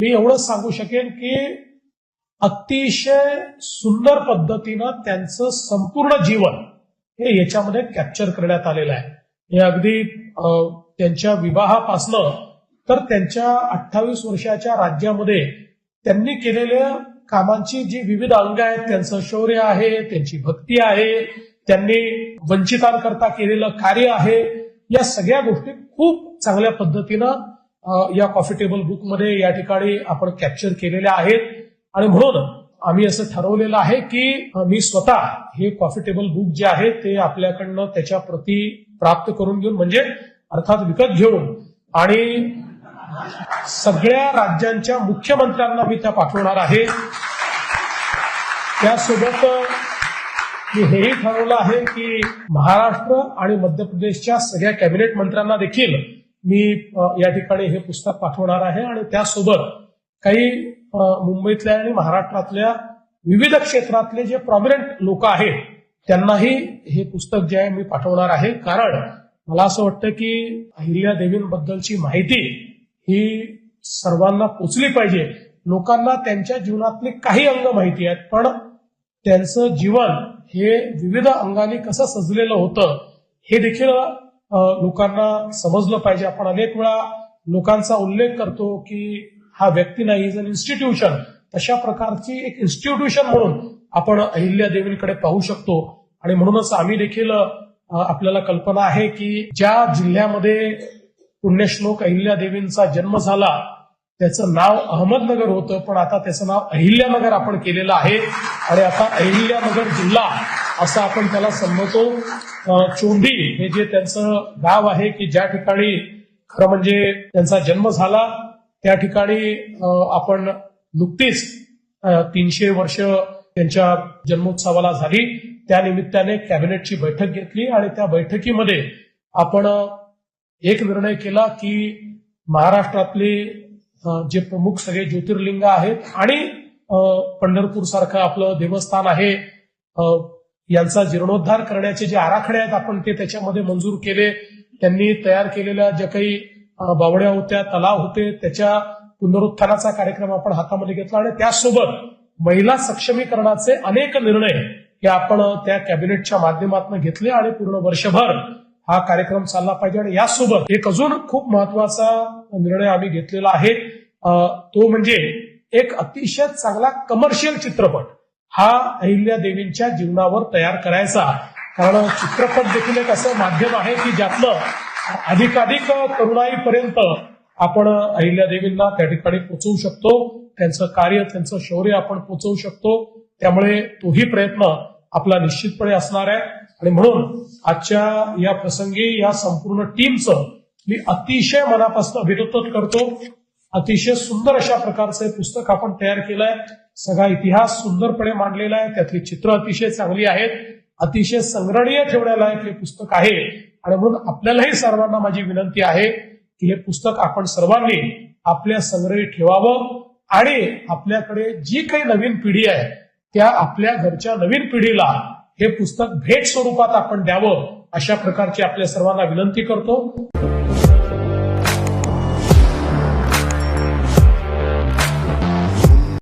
मी एवढंच सांगू शकेन की अतिशय सुंदर पद्धतीनं त्यांचं संपूर्ण जीवन हे याच्यामध्ये कॅप्चर करण्यात आलेलं आहे. हे अगदी त्यांच्या विवाहापासनं तर त्यांच्या अठ्ठावीस वर्षाच्या राज्यामध्ये त्यांनी केलेल्या कामांची जी विविध अंग आहेत त्यांचं शौर्य आहे त्यांची भक्ती आहे त्यांनी वंचितांकरता केलेलं कार्य आहे या सगळ्या गोष्टी खूप चांगल्या पद्धतीनं या कॉफी टेबल बुकमध्ये या ठिकाणी आपण कॅप्चर केलेल्या आहेत. आणि म्हणून आम्ही असं ठरवलेलं आहे की मी स्वतः हे कॉफी टेबल बुक जे आहे ते आपल्याकडनं त्याच्या प्रती प्राप्त करून घेऊन म्हणजे अर्थात विकत घेऊन आणि सगळ्या राज्यांच्या मुख्यमंत्र्यांना मी त्या पाठवणार आहे. त्यासोबत मी हेही ठरवलं आहे की महाराष्ट्र आणि मध्य प्रदेशच्या सगळ्या कॅबिनेट मंत्र्यांना देखील मी या ठिकाणी हे पुस्तक पाठवणार आहे आणि त्यासोबत काही मुंबईतल्या आणि महाराष्ट्रातल्या विविध क्षेत्रातले जे प्रॉमिनंट लोक आहेत त्यांनाही हे पुस्तक जे आहे मी पाठवणार आहे. कारण मला असं वाटतं की अहिल्या देवींबद्दलची माहिती ही सर्वांना पोचली पाहिजे. लोकांना त्यांच्या जीवनातले काही अंग माहिती आहेत पण त्यांचं जीवन हे विविध अंगाने कसं सजलेलं होतं हे देखील लोकांना समजलं पाहिजे. आपण अनेक वेळा लोकांचा उल्लेख करतो की हा व्यक्ती नाही इज अन इन्स्टिट्यूशन. तशा प्रकारची एक इन्स्टिट्यूशन म्हणून आपण अहिल्या देवींकडे पाहू शकतो. आणि म्हणूनच आम्ही देखील आपल्याला कल्पना आहे की ज्या जिल्ह्यामध्ये पुण्यश्लोक अहिल्या देवींचा जन्म झाला त्याचं नाव अहमदनगर होतं पण आता त्याचं नाव अहिल्यानगर आपण केलेलं आहे. आणि आता अहिल्यानगर जिल्हा असं आपण त्याला संबोधतो चोंडी हे जे त्यांचं गाव आहे की ज्या ठिकाणी खरं म्हणजे त्यांचा जन्म झाला त्या ठिकाणी आपण नुकतीच तीनशे वर्ष त्यांच्या जन्मोत्सवाला झाली. त्या निमित्ताने कॅबिनेटची बैठक घेतली आणि त्या बैठकीमध्ये आपण एक निर्णय केला की महाराष्ट्रातले जे प्रमुख सगळे ज्योतिर्लिंग आहेत आणि पंढरपूर सारखं आपलं देवस्थान आहे यांचा जीर्णोद्धार करण्याचे जे आराखडे आहेत आपण ते त्याच्यामध्ये मंजूर केले. त्यांनी तयार केलेल्या ज्या काही बावड्या होत्या तलाव होते त्याच्या पुनरुत्थानाचा कार्यक्रम आपण हातामध्ये घेतला आणि त्यासोबत महिला सक्षमीकरणाचे अनेक निर्णय हे आपण त्या कॅबिनेटच्या माध्यमातून घेतले आणि पूर्ण वर्षभर हा कार्यक्रम चालला पाहिजे. आणि यासोबत एक अजून खूप महत्त्वाचा निर्णय आम्ही घेतलेला आहे. तो म्हणजे एक अतिशय चांगला कमर्शियल चित्रपट. हा अहिल्या देवींच्या जीवनावर तयार करायचा कारण चित्रपट देखील एक असं माध्यम आहे की ज्यातलं अधिकाधिक तरुणाईपर्यंत आपण अहिल्या देवींना त्या ठिकाणी पोचवू शकतो. त्यांचं कार्य त्यांचं शौर्य आपण पोचवू शकतो. त्यामुळे तोही प्रयत्न आपला निश्चितपणे असणार आहे. आणि म्हणून आजच्या या प्रसंगी या संपूर्ण टीमचं मी अतिशय मनापासून अभिनंदन करतो. अतिशय सुंदर अशा प्रकारचं हे पुस्तक आपण तयार केलंय. सगळा इतिहास सुंदरपणे मांडलेला आहे. त्यातली चित्र अतिशय चांगली आहेत. अतिशय संग्रहणीय ठेवण्यालायक हे पुस्तक आहे. आणि म्हणून आपल्यालाही सर्वांना माझी विनंती आहे की हे पुस्तक आपण सर्वांनी आपल्या संग्रही ठेवावं. आणि आपल्याकडे जी काही नवीन पिढी आहे त्या आपल्या घरच्या नवीन पिढीला हे पुस्तक भेट स्वरूपात आपण द्यावं अशा प्रकारची आपल्या सर्वांना विनंती करतो.